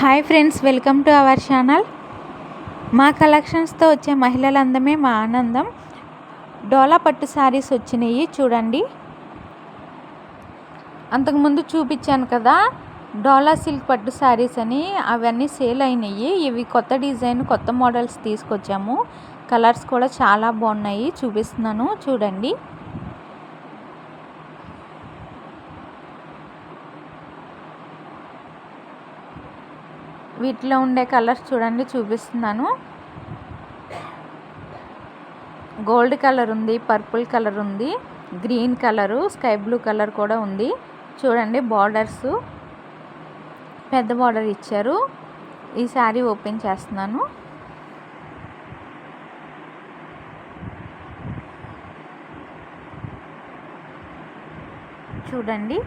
Hi friends welcome to our channel. మా కలెక్షన్స్తో వచ్చే మహిళల అందమే మా ఆనందం. డోలా పట్టు శారీస్ వచ్చినాయి చూడండి. అంతకుముందు చూపించాను కదా డోలా సిల్క్ పట్టు శారీస్ అని. అవన్నీ సేల్ అయినాయి. ఇవి కొత్త డిజైన్ కొత్త మోడల్స్ తీసుకొచ్చాము. కలర్స్ కూడా చాలా బాగున్నాయి చూపిస్తున్నాను చూడండి. వీటిలో ఉండే కలర్స్ చూడండి చూపిస్తున్నాను. గోల్డ్ కలర్ ఉంది పర్పుల్ కలర్ ఉంది green colour sky blue colour కూడా ఉంది. చూడండి బార్డర్స్. పెద్ద బార్డర్ ఇచ్చారు. ఈ శారీ ఓపెన్ చేస్తున్నాను. చూడండి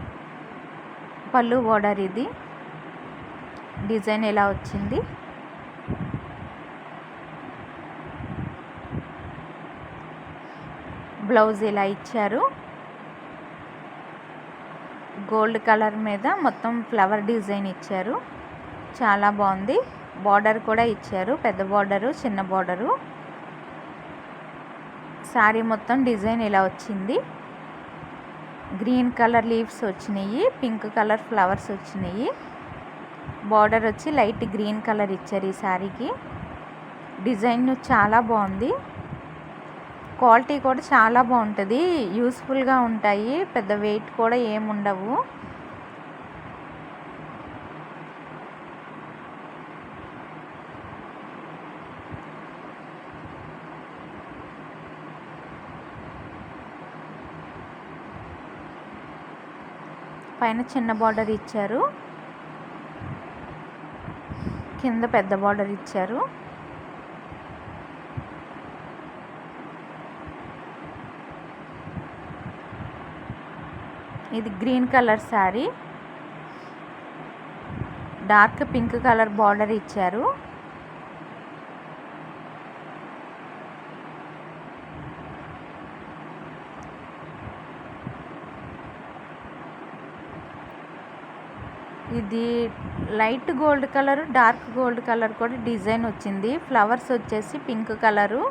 పళ్ళు బార్డర్ ఇది. డిజైన్ ఎలా వచ్చింది? బ్లౌజ్ ఇలా ఇచ్చారు? గోల్డ్ కలర్ మీద మొత్తం ఫ్లవర్ డిజైన్ ఇచ్చారు. చాలా బాగుంది. బార్డర్ కూడా ఇచ్చారు. పెద్ద బార్డరు చిన్న బార్డరు. శారీ మొత్తం డిజైన్ ఇలా వచ్చింది? గ్రీన్ కలర్ లీవ్స్ వచ్చినాయి. పింక్ కలర్ ఫ్లవర్స్ వచ్చినాయి. బార్డర్ వచ్చి లైట్ గ్రీన్ కలర్ ఇచ్చారు ఈ శారీకి. డిజైన్ చాలా బాగుంది. క్వాలిటీ కూడా చాలా బాగుంటుంది. యూస్ఫుల్గా ఉంటాయి. పెద్ద వెయిట్ కూడా ఏముండవు పైన చిన్న బార్డర్ ఇచ్చారు. కింద పెద్ద బార్డర్ ఇచ్చారు. ఇది green colour sari dark pink colour border ఇచ్చారు. ఇది light gold colour dark gold colour కూడా డిజైన్ వచ్చింది. ఫ్లవర్స్ వచ్చేసి pink colour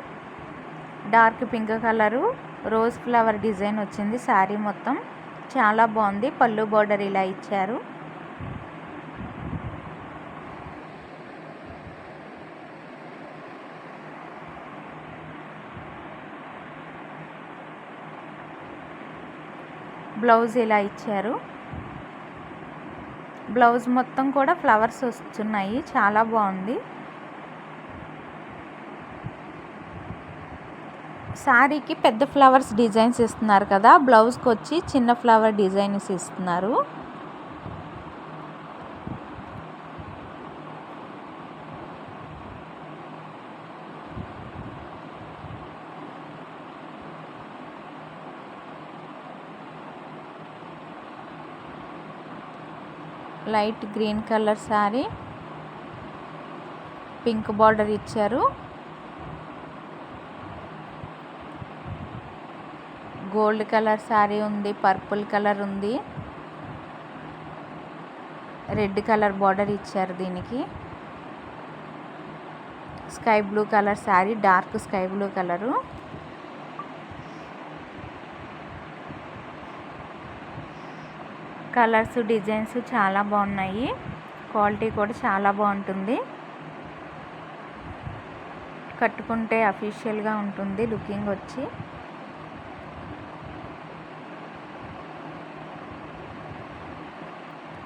dark pink colour rose flower design వచ్చింది శారీ మొత్తం. చాలా బాగుంది. పళ్ళు బార్డర్ ఇలా ఇచ్చారు. బ్లౌజ్ ఇలా ఇచ్చారు. బ్లౌజ్ మొత్తం కూడా ఫ్లవర్స్ వస్తున్నాయి. చాలా బాగుంది. శారీకి పెద్ద ఫ్లవర్స్ డిజైన్స్ ఇస్తున్నారు కదా. బ్లౌజ్కి వచ్చి చిన్న ఫ్లవర్ డిజైన్స్ ఇస్తున్నారు. Light green colour sari. Pink border ఇచ్చారు. గోల్డ్ కలర్ శారీ ఉంది పర్పుల్ కలర్ ఉంది. రెడ్ కలర్ బార్డర్ ఇచ్చారు దీనికి. Sky blue colour sari dark sky blue colour. Colours designs చాలా బాగున్నాయి. క్వాలిటీ కూడా చాలా బాగుంటుంది. కట్టుకుంటే అఫీషియల్గా ఉంటుంది లుకింగ్ వచ్చి.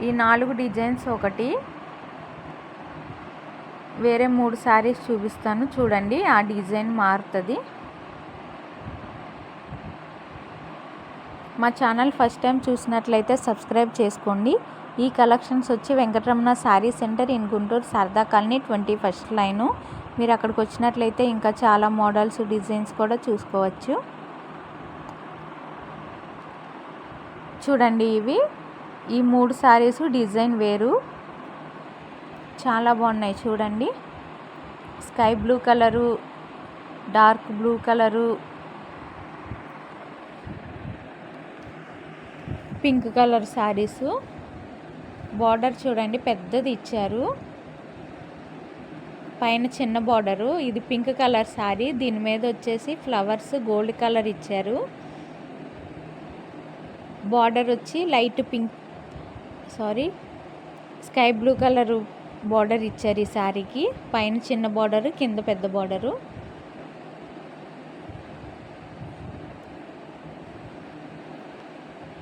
ఈ నాలుగు డిజైన్స్ ఒకటి. వేరే మూడు శారీస్ చూపిస్తాను. చూడండి ఆ డిజైన్ మారుతుంది. మా ఛానల్ ఫస్ట్ టైం చూసినట్లయితే సబ్స్క్రైబ్ చేసుకోండి. ఈ కలెక్షన్స్ వచ్చి Venkataramana sari centre in Guntur Sharada colony twenty first line. మీరు అక్కడికి వచ్చినట్లయితే ఇంకా చాలా మోడల్స్ డిజైన్స్ కూడా చూసుకోవచ్చు. చూడండి ఇవి. ఈ మూడు శారీస్ డిజైన్ వేరు. చాలా బాగున్నాయి చూడండి. Sky blue colour dark blue colour pink colour saris. Border చూడండి పెద్దది ఇచ్చారు. పైన చిన్న బార్డరు. ఇది పింక్ కలర్ శారీ. దీని మీద వచ్చేసి ఫ్లవర్స్ గోల్డ్ కలర్ ఇచ్చారు. బార్డర్ వచ్చి light pink sari sky blue colour border ఇచ్చారు ఈ శారీకి. పైన చిన్న బార్డరు కింద పెద్ద బార్డరు.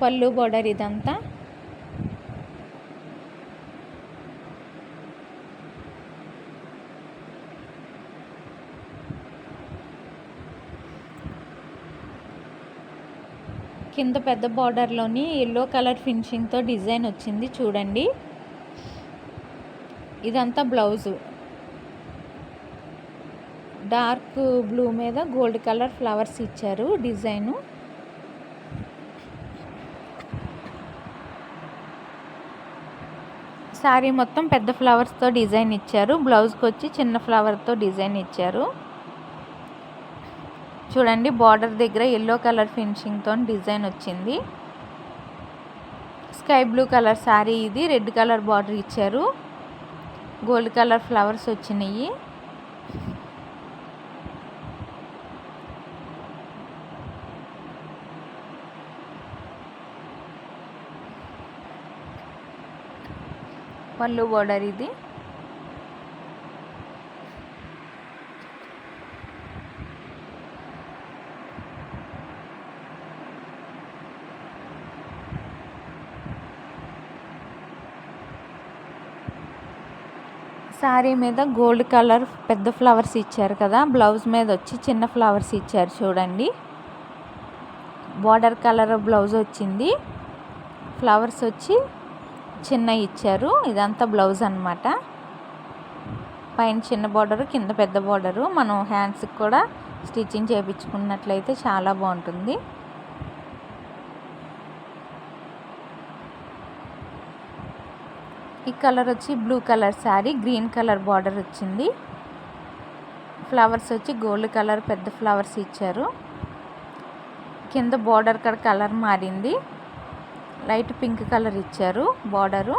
పళ్ళు బార్డర్ ఇదంతా. కింద పెద్ద బార్డర్లోని ఎల్లో కలర్ ఫినిషింగ్తో డిజైన్ వచ్చింది చూడండి. ఇదంతా బ్లౌజు డార్క్ బ్లూ మీద గోల్డ్ కలర్ ఫ్లవర్స్ ఇచ్చారు డిజైను శారీ మొత్తం పెద్ద ఫ్లవర్స్తో డిజైన్ ఇచ్చారు. బ్లౌజ్కి వచ్చి చిన్న ఫ్లవర్తో డిజైన్ ఇచ్చారు. చూడండి బార్డర్ దగ్గర ఎల్లో కలర్ ఫినిషింగ్తో డిజైన్ వచ్చింది. స్కై బ్లూ కలర్ శారీ ఇది. రెడ్ కలర్ బార్డర్ ఇచ్చారు. గోల్డ్ కలర్ ఫ్లవర్స్ వచ్చినాయి. పళ్ళు బోర్డర్ ఇది. శారీ మీద గోల్డ్ కలర్ పెద్ద ఫ్లవర్స్ ఇచ్చారు కదా బ్లౌజ్ మీద వచ్చి చిన్న ఫ్లవర్స్ ఇచ్చారు చూడండి. బార్డర్ కలర్ బ్లౌజ్ వచ్చింది. ఫ్లవర్స్ వచ్చి చిన్న ఇచ్చారు. ఇదంతా బ్లౌజ్ అనమాట పైన చిన్న బార్డరు కింద పెద్ద బార్డరు మనం హ్యాండ్స్కి కూడా స్టిచ్చింగ్ చేయించుకున్నట్లయితే చాలా బాగుంటుంది. ఈ కలర్ వచ్చి blue colour sari green colour border వచ్చింది. ఫ్లవర్స్ వచ్చి గోల్డ్ కలర్ పెద్ద ఫ్లవర్స్ ఇచ్చారు. కింద బార్డర్ కడ కలర్ మారింది. లైట్ పింక్ కలర్ ఇచ్చారు బార్డరు.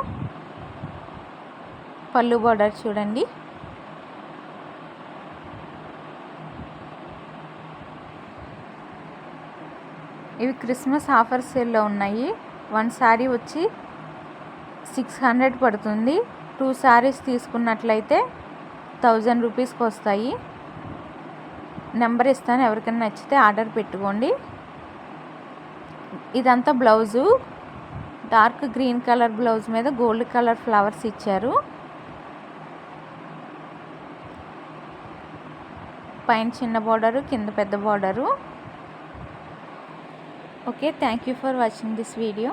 పళ్ళు బార్డర్ చూడండి. ఇవి క్రిస్మస్ ఆఫర్ సేల్లో ఉన్నాయి. వన్ శారీ వచ్చి సిక్స్ హండ్రెడ్ పడుతుంది. టూ శారీస్ తీసుకున్నట్లయితే థౌజండ్ రూపీస్కి వస్తాయి నెంబర్ ఇస్తాను ఎవరికైనా నచ్చితే ఆర్డర్ పెట్టుకోండి. ఇదంతా blouse. Dark green colour blouse మీద గోల్డ్ కలర్ ఫ్లవర్స్ ఇచ్చారు. పైన చిన్న బార్డరు కింద పెద్ద border. Okay thank you for watching this video.